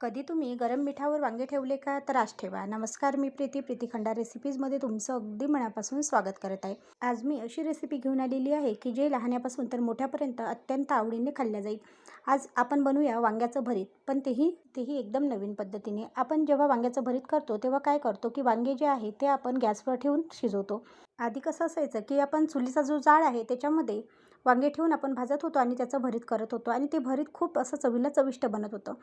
कधी तुम्ही गरम मिठावर वांगे ठेवले का? तर आज ठेवा. नमस्कार मी प्रीती. प्रीती खंडा रेसिपीजमध्ये तुमचं अगदी मनापासून स्वागत करत आहे. आज मी अशी रेसिपी घेऊन आलेली आहे की जे लहान्यापासून तर मोठ्यापर्यंत अत्यंत आवडीने खाल्ल्या जाईल. आज आपण बनवूया वांग्याचं भरीत. पण तेही तेही एकदम नवीन पद्धतीने. आपण जेव्हा वांग्याचं भरीत करतो तेव्हा काय करतो की वांगे जे आहे ते आपण गॅसवर ठेवून शिजवतो. आधी कसं असायचं की आपण चुलीचा जो जाळ आहे त्याच्यामध्ये वांगे ठेवून आपण भाजत होतो आणि त्याचं भरीत करत होतो आणि ते भरीत खूप असं चवीला चविष्ट बनत होतं.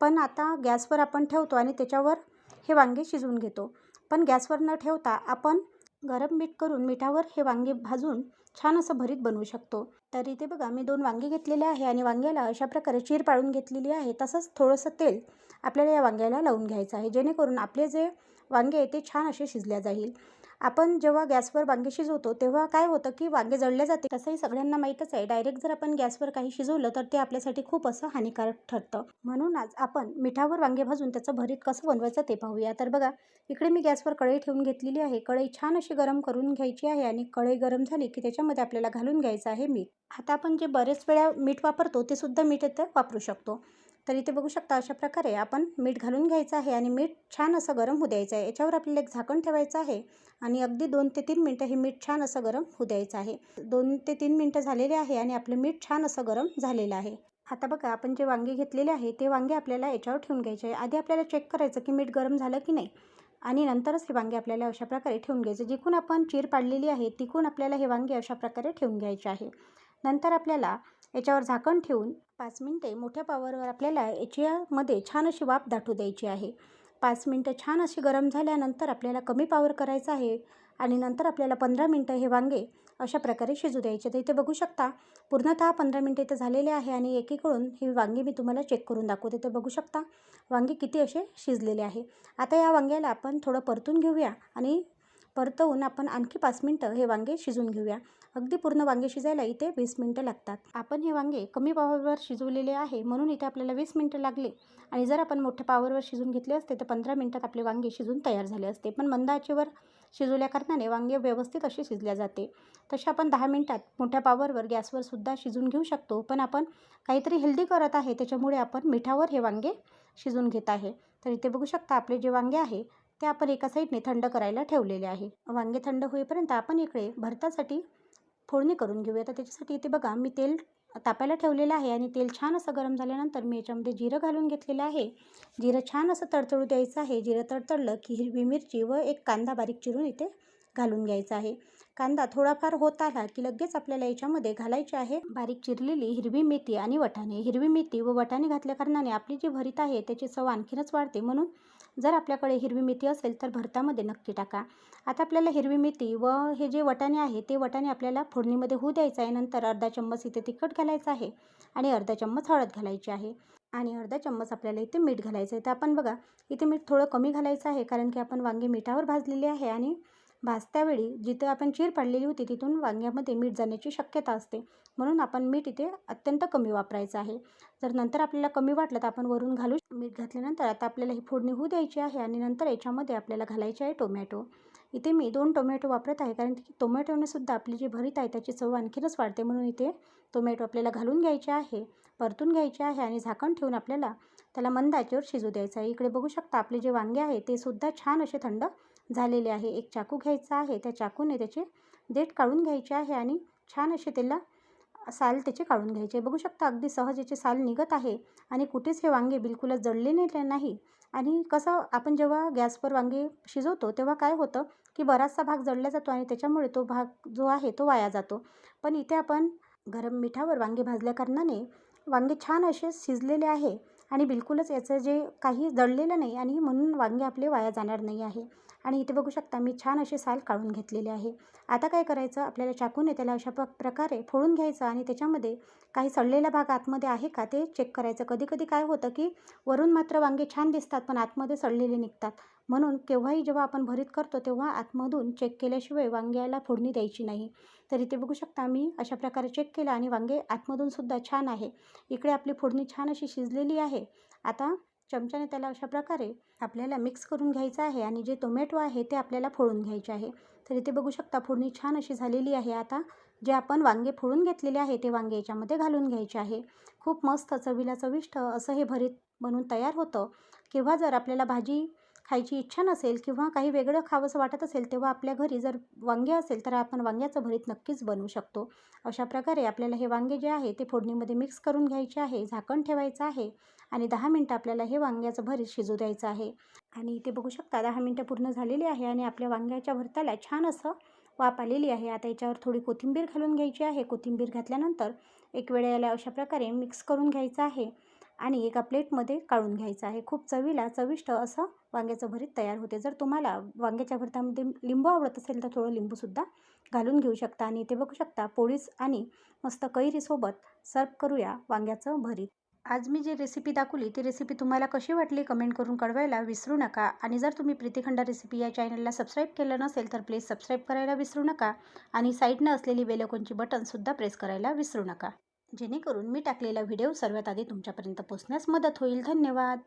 पण आता गॅसवर आपण ठेवतो आणि त्याच्यावर हे वांगे शिजवून घेतो. पण गॅसवर न ठेवता आपण गरम मीठ करून मिठावर हे वांगे भाजून छान असं भरीत बनवू शकतो. तर इथे बघा मी दोन वांगे घेतलेले आहे आणि वांग्याला अशा प्रकारे चीर पाडून घेतलेली आहे. तसंच थोडंसं तेल आपल्याला या वांग्याला लावून घ्यायचं आहे जेणेकरून आपले जे वांगे आहे ते छान असे शिजल्या जाईल. आपण जेव्हा गॅसवर वांगे शिजवतो तेव्हा काय होतं की वांगे जळले जाते. तसंही सगळ्यांना माहीतच आहे डायरेक्ट जर आपण गॅसवर काही शिजवलं तर ते आपल्यासाठी खूप असं हानिकारक ठरतं. म्हणून आज आपण मिठावर वांगे भाजून त्याचं भरीत कसं बनवायचं ते पाहूया. तर बघा इकडे मी गॅसवर कढई ठेवून घेतलेली आहे. कढई छान अशी गरम करून घ्यायची आहे आणि कढई गरम झाली की त्याच्यामध्ये आपल्याला घालून घ्यायचं आहे मीठ. आता आपण जे बरेच वेळा मीठ वापरतो ते सुद्धा मीठ इथं वापरू शकतो. तर इथे बघू शकता अशा प्रकारे आपण मीठ घालून घ्यायचं आहे आणि मीठ छान असं गरम होऊ द्यायचं आहे. याच्यावर आपल्याला एक झाकण ठेवायचं आहे आणि अगदी दोन ते तीन मिनटं हे मीठ छान असं गरम होऊ द्यायचं आहे. दोन ते तीन मिनटं झालेले आहे आणि आपलं मीठ छान असं गरम झालेलं आहे. आता बघा आपण जे वांगे घेतलेले आहे ते वांगे आपल्याला याच्यावर ठेवून घ्यायचे आहे. आधी आपल्याला चेक करायचं की मीठ गरम झालं की नाही आणि नंतरच हे वांगे आपल्याला अशा प्रकारे ठेवून घ्यायचे. जिकून आपण चीर पाडलेली आहे तिकून आपल्याला हे वांगे अशा प्रकारे ठेवून घ्यायचे आहे. नंतर आपल्याला याच्यावर झाकण ठेवून पाच मिनटे मोठ्या पावरवर आपल्याला याच्यामध्ये छान अशी वाफ दाटू द्यायची आहे. पाच मिनटं छान अशी गरम झाल्यानंतर आपल्याला कमी पावर करायचं आहे आणि नंतर आपल्याला पंधरा मिनटं हे वांगे अशा प्रकारे शिजू द्यायचे. तर इथे बघू शकता पूर्णतः पंधरा मिनटं इथं झालेले आहे आणि एकीकडून ही वांगे मी तुम्हाला चेक करून दाखवते. तर बघू शकता वांगे किती असे शिजलेले आहे. आता या वांग्याला आपण थोडं परतून घेऊया आणि परतवून आपण आणखी पाच मिनटं हे वांगे शिजून घेऊया. अगदी पूर्ण वांगे शिजायला इथे वीस मिनटं लागतात. आपण हे वांगे कमी पावरवर शिजवलेले आहे म्हणून इथे आपल्याला वीस मिनटं लागले. आणि जर आपण मोठ्या पावरवर शिजून घेतले असते तर पंधरा मिनटात आपले वांगे शिजून तयार झाले असते. पण मंद आचेवर वांगे व्यवस्थित असे शिजल्या जाते. तसे आपण दहा मिनटात मोठ्या पावरवर गॅसवर सुद्धा शिजून घेऊ शकतो. पण आपण काहीतरी हेल्दी करत आहे त्याच्यामुळे आपण मिठावर हे वांगे शिजून घेत आहे. तर इथे बघू शकता आपले जे वांगे आहे ते आपण एका साईडने थंड करायला ठेवलेले आहे. वांगे थंड होईपर्यंत आपण इकडे भरतासाठी फोडणी करून घेऊया. तर त्याच्यासाठी इथे बघा मी तेल तापायला ठेवलेलं आहे आणि तेल छान असं गरम झाल्यानंतर मी याच्यामध्ये जिरं घालून घेतलेलं आहे. जिरं छान असं तडतडू द्यायचं आहे. जिरं तडतडलं की हिरवी मिरची व एक कांदा बारीक चिरून इथे घालून घ्यायचा आहे. कांदा थोडाफार होत आला की लगेच आपल्याला याच्यामध्ये घालायचे आहे. बारीक चिरलेली हिरवी मेथी आणि वटाणे. हिरवी मेथी व वटाणे घातल्या कारणाने आपली जी भरीत आहे त्याची चव आणखीनच वाढते. म्हणून जर आपल्याकडे हिरवी मेथी असेल तर भरतामध्ये नक्की टाका. आता आपल्याला हिरवी मेथी व हे जे वटाणे आहे ते वटाणे आपल्याला फोडणीमध्ये होऊ द्यायचं आहे. नंतर अर्धा चम्मच इथे तिखट घालायचं आहे आणि अर्धा चम्मच हळद घालायची आहे. आणि अर्धा चम्मच आपल्याला इथे मीठ घालायचं आहे. तर आपण बघा इथे मीठ थोडं कमी घालायचं आहे कारण की आपण वांगे मिठावर भाजलेले आहे आणि भाजत्यावेळी जिथं आपण चीर पाडलेली होती तिथून वांग्यामध्ये मीठ जाण्याची शक्यता असते. म्हणून आपण मीठ इथे अत्यंत कमी वापरायचं आहे. जर नंतर आपल्याला कमी वाटलं तर आपण वरून घालू मीठ घातल्यानंतर आता आपल्याला ही फोडणी होऊ द्यायची आहे आणि नंतर याच्यामध्ये आपल्याला घालायचे आहे टोमॅटो. इथे मी दोन टोमॅटो वापरत आहे कारण की टोमॅटोने सुद्धा आपली जी भरीत आहे त्याची चव आणखीनच वाढते. म्हणून इथे टोमॅटो आपल्याला घालून घ्यायचे आहे परतून घ्यायचे आहे आणि झाकण ठेवून आपल्याला त्याला मंद आचेवर शिजू द्यायचं आहे. इकडे बघू शकता आपले जे वांगे आहे ते सुद्धा छान असे थंड झालेले आहे. एक चाकू घ्यायचा आहे. त्या चाकूने त्याचे देठ काढून घ्यायचे आहे आणि छान असे त्याला साल त्याचे काढून घ्यायचे. बघू शकता अगदी सहज याचे साल निघत आहे आणि कुठेच हे वांगे बिलकुलच जळलेले नाही आणि कसं आपण जेव्हा गॅसवर वांगे शिजवतो तेव्हा काय होतं की बराचसा भाग जळला जातो आणि त्याच्यामुळे तो भाग जो आहे तो वाया जातो. पण इथे आपण गरम मिठावर वांगे भाजल्या कारणाने वांगे छान असे शिजलेले आहे आणि बिलकुलच याचं जे काही जळलेलं नाही आणि म्हणून वांगे आपले वाया जाणार नाही आहे. आणि इथे बघू शकता मी छान असे साल काढून घेतलेले आहे. आता काय करायचं? आपल्याला चाकूने त्याला अशा प प्रकारे फोडून घ्यायचं आणि त्याच्यामध्ये काही सडलेला भाग आतमध्ये आहे का ते चेक करायचं. कधी कधी काय होतं की वरून मात्र वांगे छान दिसतात पण आतमध्ये सडलेले निघतात. म्हणून केव्हाही जेव्हा आपण भरीत करतो तेव्हा आतमधून चेक केल्याशिवाय वांग्याला फोडणी द्यायची नाही. तर इथे बघू शकता मी अशा प्रकारे चेक केलं आणि वांगे आतमधून सुद्धा छान आहे. इकडे आपली फोडणी छान अशी शिजलेली आहे. आता चमच्याने त्याला अशा प्रकारे आपल्याला मिक्स करून घ्यायचं आहे आणि जे टोमॅटो आहे ते आपल्याला फोडून घ्यायचे आहे. तर इथे बघू शकता फोडणी छान अशी झालेली आहे. आता जे आपण वांगे फोडून घेतलेले आहे ते वांगे याच्यामध्ये घालून घ्यायचे आहे. खूप मस्त चवीला चविष्ट असं हे भरीत बनून तयार होतं. किंवा जर आपल्याला भाजी खायची इच्छा नसेल किंवा काही वेगळं खावंसं वाटत असेल तेव्हा आपल्या घरी जर वांगे असेल तर आपण वांग्याचं भरीत नक्कीच बनवू शकतो. अशा प्रकारे आपल्याला हे वांगे जे आहे ते फोडणीमध्ये मिक्स करून घ्यायचे आहे झाकण ठेवायचं आहे आणि दहा मिनटं आपल्याला हे वांग्याचं भरीत शिजू द्यायचं आहे. आणि इथे बघू शकता दहा मिनटं पूर्ण झालेली आहे आणि आपल्या वांग्याच्या भरताला छान असं वाफ आलेली आहे. आता याच्यावर थोडी कोथिंबीर घालून घ्यायची आहे. कोथिंबीर घातल्यानंतर एक वेळेला अशा प्रकारे मिक्स करून घ्यायचं आहे. आणि एका प्लेटमध्ये काढून घ्यायचं आहे. खूप चवीला चविष्ट असं वांग्याचं भरीत तयार होते. जर तुम्हाला वांग्याच्या भरतामध्ये लिंबू आवडत असेल तर थोडं लिंबूसुद्धा घालून घेऊ शकता आणि इथे बघू शकता पोळीस आणि मस्त कैरीसोबत सर्व करूया वांग्याचं भरीत. आज मी जी रेसिपी दाखवली ती रेसिपी तुम्हाला कशी वाटली कमेंट करून कळवायला विसरू नका. आणि जर तुम्ही प्रीतिखंडा रेसिपी या चॅनलला सबस्क्राईब केलं नसेल तर प्लीज सबस्क्राईब करायला विसरू नका. आणि साईडनं असलेली बेलकोनची बटनसुद्धा प्रेस करायला विसरू नका. जेणेकरून मी टाकलेला व्हिडिओ सर्वात आधी तुमच्यापर्यंत पोचण्यास मदत होईल. धन्यवाद.